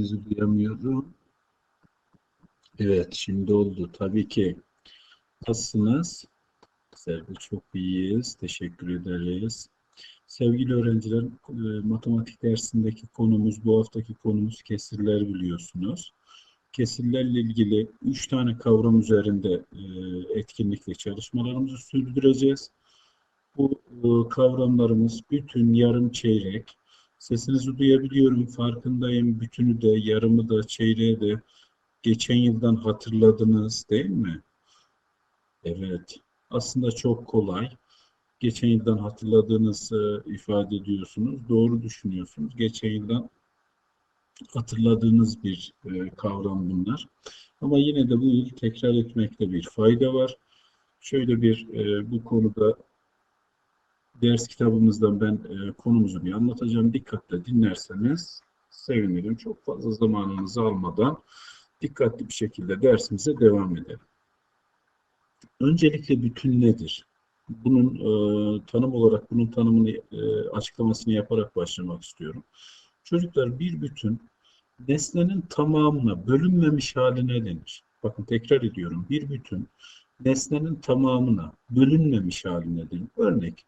Sesinizi duyamıyorum. Evet, şimdi oldu. Tabii ki. Nasılsınız? Bizler çok iyiyiz. Teşekkür ederiz. Sevgili öğrenciler, e, matematik dersindeki konumuz, bu haftaki konumuz kesirler biliyorsunuz. Kesirlerle ilgili üç tane kavram üzerinde e, etkinlik ve çalışmalarımızı sürdüreceğiz. Bu e, kavramlarımız bütün, yarım, çeyrek. Sesinizi duyabiliyorum, farkındayım. Bütünü de, yarımı da, çeyreği de geçen yıldan hatırladınız değil mi? Evet. Aslında çok kolay. Geçen yıldan hatırladığınızı ifade ediyorsunuz. Doğru düşünüyorsunuz. Geçen yıldan hatırladığınız bir e, kavram bunlar. Ama yine de bu yıl tekrar etmekte bir fayda var. Şöyle bir e, bu konuda ders kitabımızdan ben e, konumuzu bir anlatacağım. Dikkatle dinlerseniz sevinirim. Çok fazla zamanınızı almadan dikkatli bir şekilde dersimize devam edelim. Öncelikle bütün nedir? Bunun e, tanım olarak bunun tanımını e, açıklamasını yaparak başlamak istiyorum. Çocuklar bir bütün nesnenin tamamına bölünmemiş haline denir. Bakın tekrar ediyorum. Bir bütün nesnenin tamamına bölünmemiş haline denir. Örnek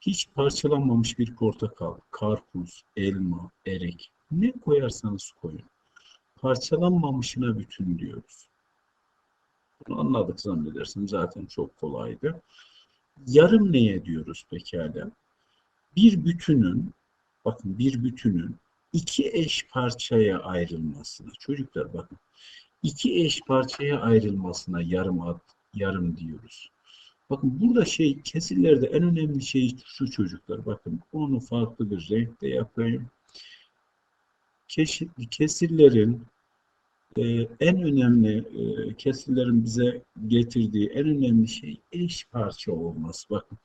hiç parçalanmamış bir portakal, karpuz, elma, erik ne koyarsanız koyun. Parçalanmamışına bütün diyoruz. Bunu anladık zannedersin. Zaten çok kolaydı. Yarım neye diyoruz pekala? Bir bütünün, bakın bir bütünün iki eş parçaya ayrılmasına, çocuklar bakın, iki eş parçaya ayrılmasına yarım ad, yarım diyoruz. Bakın burada şey kesirlerde en önemli şey şu çocuklar. Bakın onu farklı bir renkte yapayım. Kesirlerin e, en önemli e, kesirlerin bize getirdiği en önemli şey eş parça olması. Bakın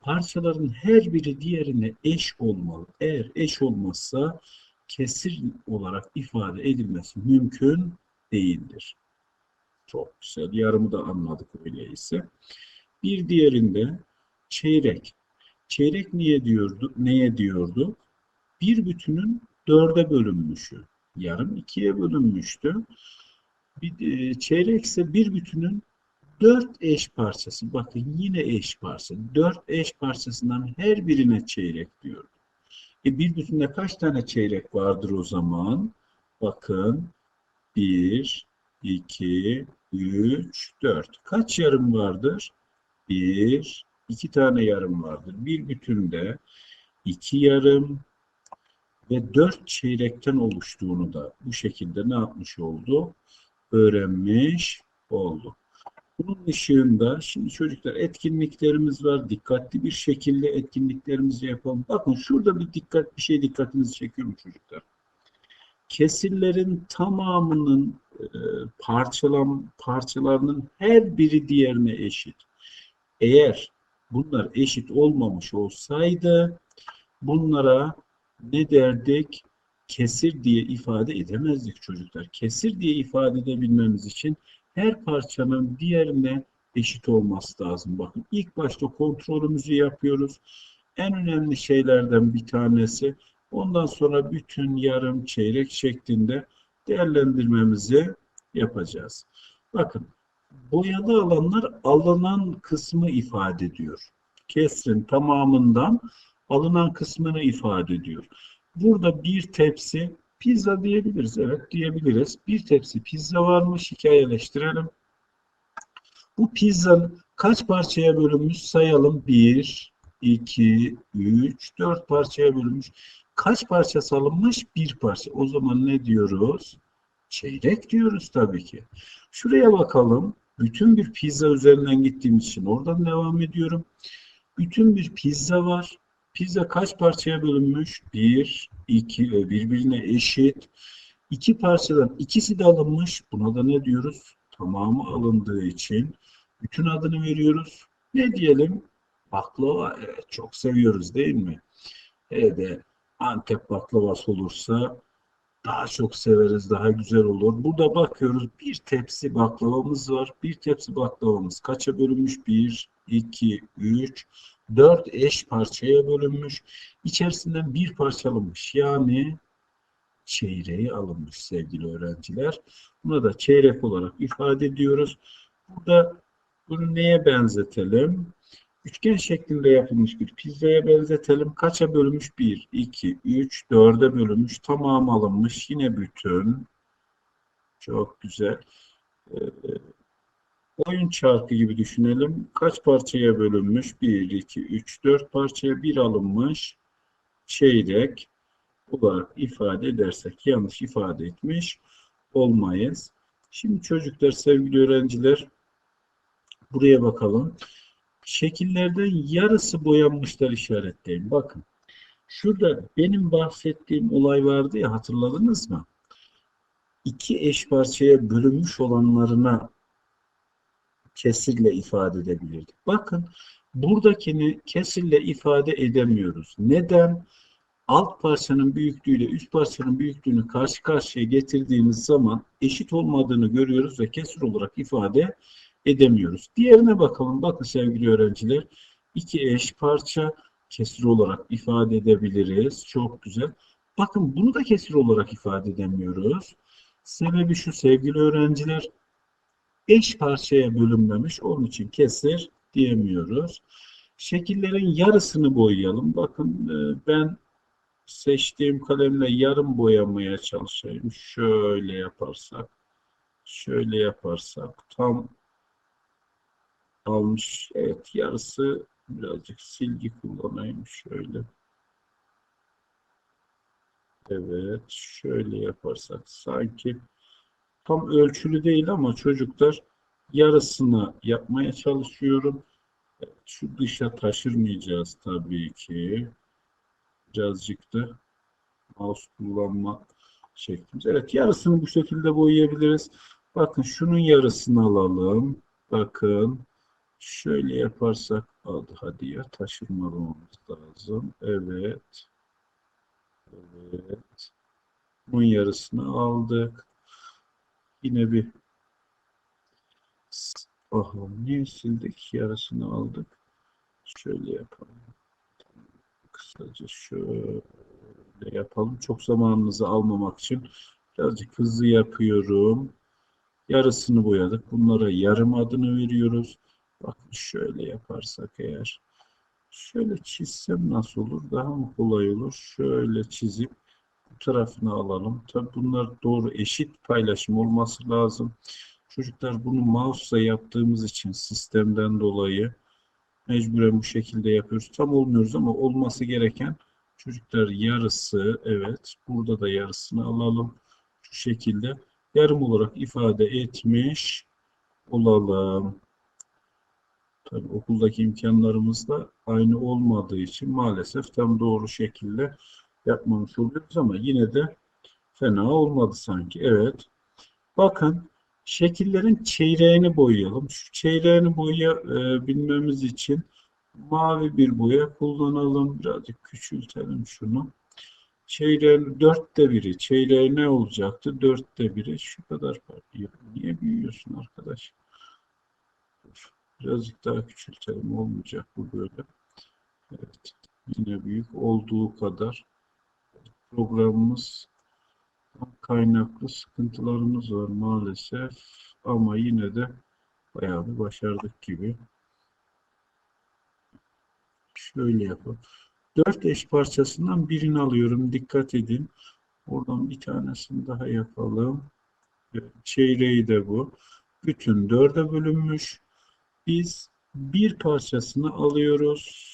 parçaların her biri diğerine eş olmalı. Eğer eş olmazsa kesir olarak ifade edilmesi mümkün değildir. Çok güzel. Yarımı da anladık öyleyse. Bir diğerinde çeyrek. Çeyrek niye diyordu? Neye diyordu? Bir bütünün dörde bölünmüşü. Yarım ikiye bölünmüştü. Bir, e, çeyrek ise bir bütünün dört eş parçası. Bakın yine eş parça. Dört eş parçasından her birine çeyrek diyordu. E bir bütünde kaç tane çeyrek vardır o zaman? Bakın bir, iki, üç, dört. Kaç yarım vardır? Bir, iki tane yarım vardır. Bir bütünde iki yarım ve dört çeyrekten oluştuğunu da bu şekilde ne yapmış oldu? Öğrenmiş oldu. Bunun ışığında şimdi çocuklar etkinliklerimiz var. Dikkatli bir şekilde etkinliklerimizi yapalım. Bakın şurada bir dikkat bir şey dikkatinizi çekiyorum çocuklar. Kesirlerin tamamının e, parçalan parçalarının her biri diğerine eşit. Eğer bunlar eşit olmamış olsaydı bunlara ne derdik? Kesir diye ifade edemezdik çocuklar. Kesir diye ifade edebilmemiz için her parçanın diğerine eşit olması lazım. Bakın ilk başta kontrolümüzü yapıyoruz. En önemli şeylerden bir tanesi. Ondan sonra bütün yarım çeyrek şeklinde değerlendirmemizi yapacağız. Bakın boyalı alanlar alınan kısmı ifade ediyor. Kesrin tamamından alınan kısmını ifade ediyor. Burada bir tepsi pizza diyebiliriz. Evet diyebiliriz. Bir tepsi pizza varmış. Hikayeleştirelim. Bu pizzanın kaç parçaya bölünmüş sayalım. 1, 2, 3, 4 parçaya bölünmüş. Kaç parça salınmış? Bir parça. O zaman ne diyoruz? Çeyrek diyoruz tabii ki. Şuraya bakalım. Bütün bir pizza üzerinden gittiğim için oradan devam ediyorum. Bütün bir pizza var. Pizza kaç parçaya bölünmüş? Bir, iki, birbirine eşit. İki parçadan ikisi de alınmış. Buna da ne diyoruz? Tamamı alındığı için bütün adını veriyoruz. Ne diyelim? Baklava. Evet, çok seviyoruz değil mi? Hele Antep baklavası olursa daha çok severiz, daha güzel olur. Burada bakıyoruz bir tepsi baklavamız var. Bir tepsi baklavamız kaça bölünmüş? 1, 2, 3, dört eş parçaya bölünmüş. İçerisinden bir parça alınmış. Yani çeyreği alınmış sevgili öğrenciler. Buna da çeyrek olarak ifade ediyoruz. Burada bunu neye benzetelim? Üçgen şeklinde yapılmış bir pizzaya benzetelim. Kaça bölünmüş? 1, 2, 3, 4'e bölünmüş. Tamam alınmış. Yine bütün. Çok güzel. Ee, oyun çarkı gibi düşünelim. Kaç parçaya bölünmüş? 1, 2, 3, 4 parçaya bir alınmış. Çeyrek olarak ifade edersek yanlış ifade etmiş olmayız. Şimdi çocuklar, sevgili öğrenciler buraya bakalım. Şekillerden yarısı boyanmışlar işaretleyin. Bakın. Şurada benim bahsettiğim olay vardı ya hatırladınız mı? İki eş parçaya bölünmüş olanlarına kesirle ifade edebilirdik. Bakın buradakini kesirle ifade edemiyoruz. Neden? Alt parçanın büyüklüğüyle üst parçanın büyüklüğünü karşı karşıya getirdiğimiz zaman eşit olmadığını görüyoruz ve kesir olarak ifade edemiyoruz. Diğerine bakalım. Bakın sevgili öğrenciler. iki eş parça kesir olarak ifade edebiliriz. Çok güzel. Bakın bunu da kesir olarak ifade edemiyoruz. Sebebi şu sevgili öğrenciler. Eş parçaya bölünmemiş. Onun için kesir diyemiyoruz. Şekillerin yarısını boyayalım. Bakın e, ben seçtiğim kalemle yarım boyamaya çalışayım. Şöyle yaparsak, şöyle yaparsak tam almış. Evet yarısı birazcık silgi kullanayım şöyle. Evet şöyle yaparsak sanki tam ölçülü değil ama çocuklar yarısını yapmaya çalışıyorum. Şu dışa taşırmayacağız tabii ki. Birazcık da mouse kullanma şeklimiz. Evet yarısını bu şekilde boyayabiliriz. Bakın şunun yarısını alalım. Bakın Şöyle yaparsak hadi, hadi ya taşırmamamız lazım. Evet. Evet. Bunun yarısını aldık. Yine bir Aha, niye sildik? Yarısını aldık. Şöyle yapalım. Kısaca şöyle yapalım. Çok zamanınızı almamak için birazcık hızlı yapıyorum. Yarısını boyadık. Bunlara yarım adını veriyoruz. Bakın şöyle yaparsak eğer şöyle çizsem nasıl olur? Daha mı kolay olur? Şöyle çizip bu tarafını alalım. Tabi bunlar doğru eşit paylaşım olması lazım. Çocuklar bunu mouse'la yaptığımız için sistemden dolayı mecburen bu şekilde yapıyoruz. Tam olmuyoruz ama olması gereken çocuklar yarısı evet burada da yarısını alalım. Şu şekilde yarım olarak ifade etmiş olalım. Tabii okuldaki imkanlarımız da aynı olmadığı için maalesef tam doğru şekilde yapmamış oluyoruz ama yine de fena olmadı sanki. Evet. Bakın şekillerin çeyreğini boyayalım. Şu çeyreğini boyayabilmemiz için mavi bir boya kullanalım. Birazcık küçültelim şunu. Çeyreğin dörtte biri. Çeyreği ne olacaktı? Dörtte biri. Şu kadar. Niye büyüyorsun arkadaş? Birazcık daha küçültelim. Olmayacak bu böyle. Evet. Yine büyük olduğu kadar programımız kaynaklı sıkıntılarımız var maalesef. Ama yine de bayağı bir başardık gibi. Şöyle yapalım. Dört eş parçasından birini alıyorum. Dikkat edin. Oradan bir tanesini daha yapalım. Çeyreği de bu. Bütün dörde bölünmüş. Biz bir parçasını alıyoruz.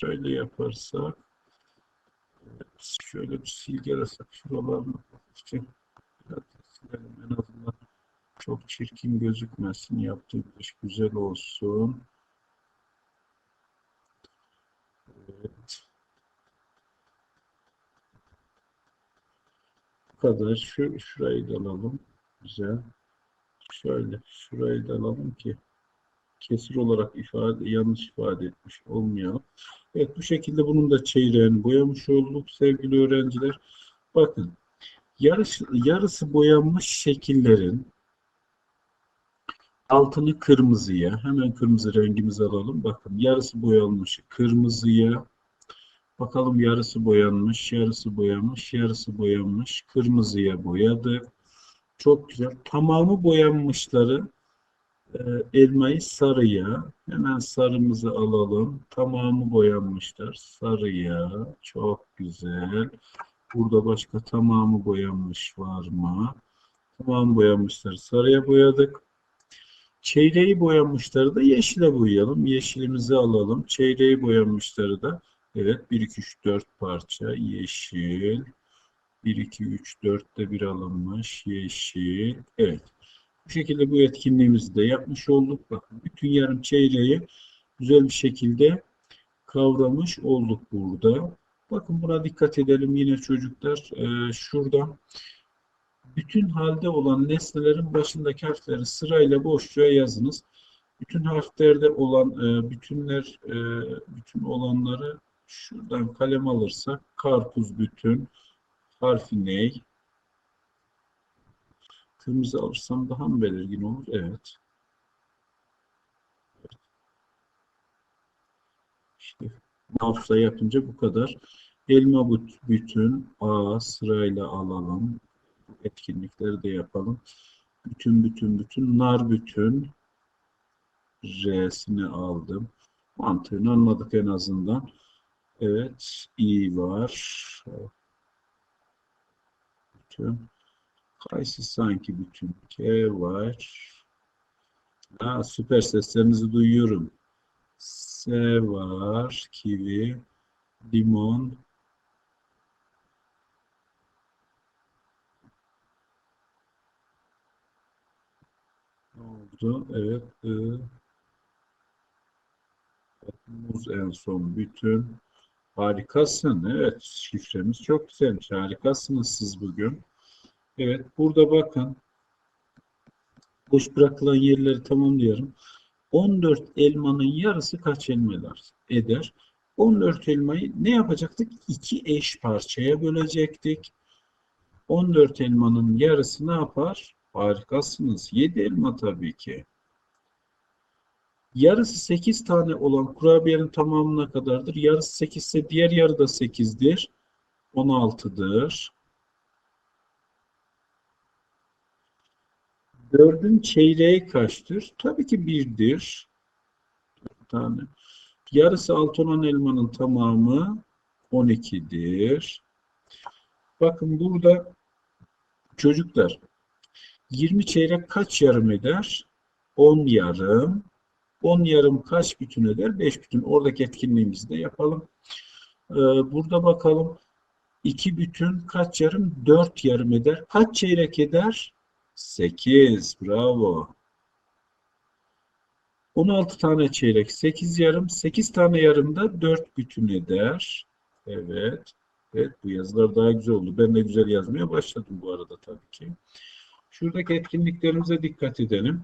Şöyle yaparsak şöyle bir silgelesek şuralarını için biraz silelim en azından çok çirkin gözükmesin. Yaptığım iş güzel olsun. Evet. Bu kadar. Şu, şurayı da alalım. Güzel. Şöyle şurayı da alalım ki kesir olarak ifade yanlış ifade etmiş olmayalım. Evet bu şekilde bunun da çeyreğini boyamış olduk sevgili öğrenciler. Bakın yarısı, yarısı boyanmış şekillerin altını kırmızıya. Hemen kırmızı rengimizi alalım. Bakın yarısı boyanmış kırmızıya. Bakalım yarısı boyanmış, yarısı boyanmış, yarısı boyanmış. Kırmızıya boyadık. Çok güzel. Tamamı boyanmışları elmayı sarıya. Hemen sarımızı alalım. Tamamı boyanmışlar. Sarıya. Çok güzel. Burada başka tamamı boyanmış var mı? Tamam boyanmışlar. Sarıya boyadık. Çeyreği boyanmışları da yeşile boyayalım. Yeşilimizi alalım. Çeyreği boyanmışları da evet 1 2 3 4 parça yeşil. 1 2 3 4'te bir alınmış yeşil. Evet. Bu şekilde bu etkinliğimizi de yapmış olduk. Bakın bütün yarım çeyreği güzel bir şekilde kavramış olduk burada. Bakın buna dikkat edelim yine çocuklar. Ee, şurada bütün halde olan nesnelerin başındaki harfleri sırayla boşluğa yazınız. Bütün harflerde olan e, bütünler, e, bütün olanları şuradan kalem alırsak karpuz bütün, harfi ney? Kırmızı alırsam daha mı belirgin olur? Evet. İşte hafıza yapınca bu kadar. Elma bütün A sırayla alalım. Etkinlikleri de yapalım. Bütün bütün bütün nar bütün R'sini aldım. Mantığını anladık en azından. Evet, i var. Bütün. Kayısı sanki bütün. K var. Ha, süper seslerinizi duyuyorum. S var. Kivi. Limon. Ne oldu? Evet. I. Muz en son bütün. Harikasın. Evet. Şifremiz çok güzelmiş. Harikasınız siz bugün. Evet. Burada bakın. Boş bırakılan yerleri tamamlıyorum. 14 elmanın yarısı kaç elmalar eder? 14 elmayı ne yapacaktık? İki eş parçaya bölecektik. 14 elmanın yarısı ne yapar? Harikasınız. 7 elma tabii ki. Yarısı 8 tane olan kurabiyenin tamamına kadardır. Yarısı 8 ise diğer yarı da 8'dir. 16'dır. Dördün çeyreği kaçtır? Tabii ki birdir. Bir tane. Yarısı altı olan elmanın tamamı 12'dir. Bakın burada çocuklar 20 çeyrek kaç yarım eder? 10 yarım. 10 yarım kaç bütün eder? 5 bütün. Oradaki etkinliğimizi de yapalım. Ee, burada bakalım. 2 bütün kaç yarım? 4 yarım eder. Kaç çeyrek eder? 8. Bravo. 16 tane çeyrek 8 yarım. 8 tane yarım da 4 bütün eder. Evet. Evet bu yazılar daha güzel oldu. Ben de güzel yazmaya başladım bu arada tabii ki. Şuradaki etkinliklerimize dikkat edelim.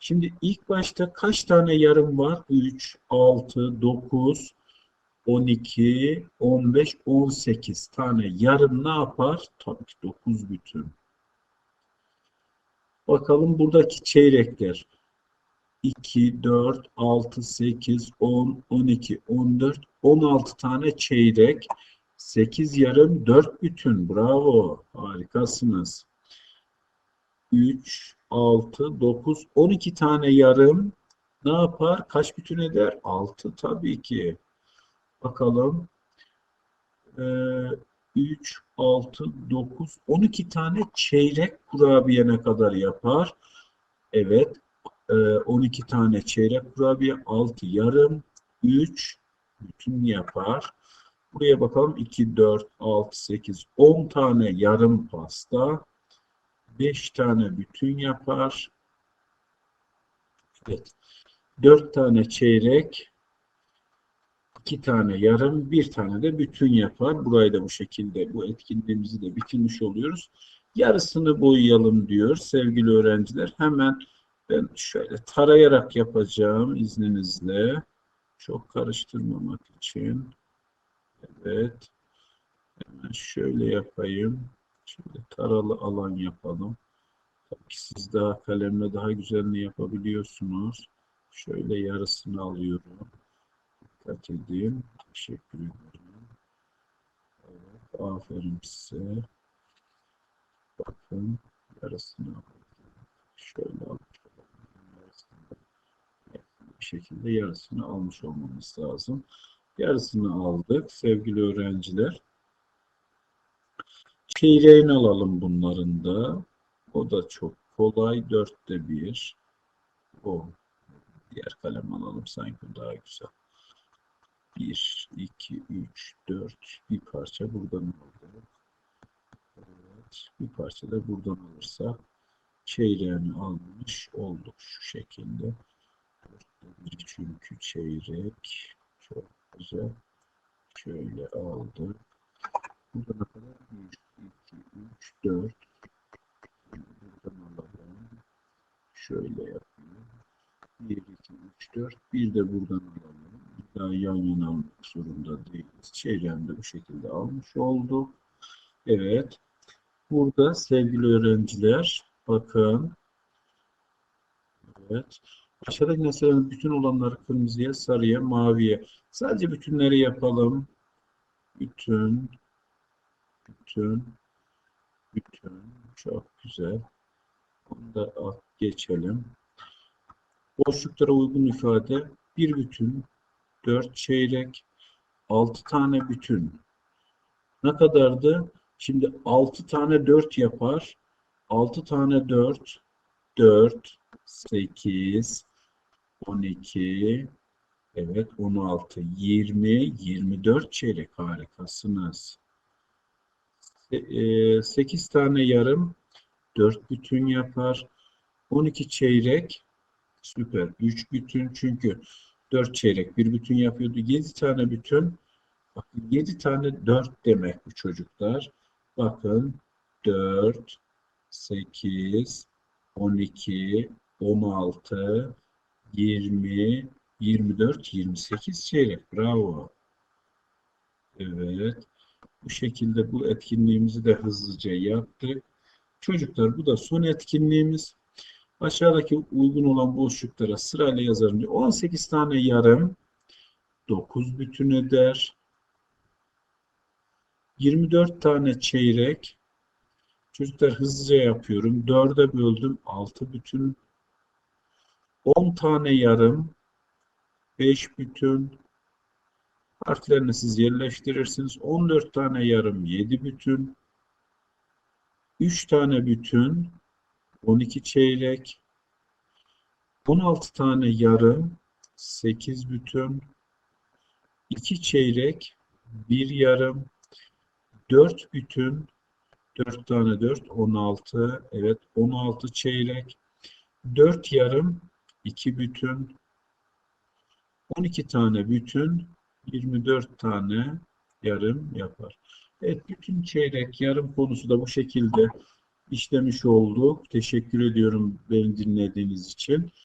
Şimdi ilk başta kaç tane yarım var? 3, 6, 9, 12, 15, 18 tane yarım ne yapar? Tabii ki 9 bütün. Bakalım buradaki çeyrekler. 2, 4, 6, 8, 10, 12, 14, 16 tane çeyrek. 8 yarım, 4 bütün. Bravo. Harikasınız. 3, 6, 9, 12 tane yarım ne yapar? Kaç bütün eder? 6 tabii ki. Bakalım. Ee, 3, 6, 9, 12 tane çeyrek kurabiye ne kadar yapar? Evet. Ee, 12 tane çeyrek kurabiye, 6 yarım, 3 bütün yapar. Buraya bakalım. 2, 4, 6, 8, 10 tane yarım pasta. 5 tane bütün yapar. Evet. 4 tane çeyrek, 2 tane yarım, 1 tane de bütün yapar. Burayı da bu şekilde bu etkinliğimizi de bitirmiş oluyoruz. Yarısını boyayalım diyor sevgili öğrenciler. Hemen ben şöyle tarayarak yapacağım izninizle. Çok karıştırmamak için. Evet. Hemen şöyle yapayım. Şöyle taralı alan yapalım. Tabii ki siz daha kalemle daha güzelini yapabiliyorsunuz. Şöyle yarısını alıyorum. Dikkat edin. Teşekkür ederim. Evet, aferin size. Bakın yarısını aldım. Şöyle bir şekilde yarısını almış olmamız lazım. Yarısını aldık sevgili öğrenciler. Çeyreğini alalım bunların da. O da çok kolay. Dörtte bir. O. Diğer kalem alalım sanki daha güzel. 1, 2, 3, 4. Bir parça buradan aldık. Evet. Bir parça da buradan alırsak çeyreğini almış olduk şu şekilde. Bir çünkü çeyrek. Çok güzel. Şöyle aldık. Burada ne kadar? 1, 2, 3, 4. Buradan alalım. Şöyle yapayım. 1, 2, 3, 4. Bir de buradan alalım. Daha yan yana almak zorunda değiliz. Çeyrem de bu şekilde almış olduk. Evet. Burada sevgili öğrenciler bakın. Evet. Aşağıdaki nesnelerin bütün olanları kırmızıya, sarıya, maviye. Sadece bütünleri yapalım. Bütün, bütün, bütün. Çok güzel. Onu da geçelim. Boşluklara uygun ifade. Bir bütün, dört çeyrek, altı tane bütün. Ne kadardı? Şimdi altı tane dört yapar. Altı tane dört, dört, sekiz, on iki, evet on altı, yirmi, yirmi dört çeyrek harikasınız. Se- e, Sekiz tane yarım, dört bütün yapar. On iki çeyrek, süper. Üç bütün çünkü dört çeyrek bir bütün yapıyordu. Yedi tane bütün, bakın yedi tane dört demek bu çocuklar. Bakın 4, 8, 12, 16, 20, 24, 28 çeyrek. Bravo. Evet. Bu şekilde bu etkinliğimizi de hızlıca yaptık. Çocuklar bu da son etkinliğimiz. Aşağıdaki uygun olan boşluklara sırayla yazarım. diyor. 18 tane yarım 9 bütün eder. 24 tane çeyrek. Çocuklar hızlıca yapıyorum. 4'e böldüm. 6 bütün. 10 tane yarım. 5 bütün. Harflerini siz yerleştirirsiniz. 14 tane yarım. 7 bütün. 3 tane bütün. 12 çeyrek. 16 tane yarım. 8 bütün. 2 çeyrek. 1 yarım. 4 bütün 4 tane 4 16 evet 16 çeyrek 4 yarım 2 bütün 12 tane bütün 24 tane yarım yapar. Evet bütün çeyrek yarım konusu da bu şekilde işlemiş olduk. Teşekkür ediyorum beni dinlediğiniz için.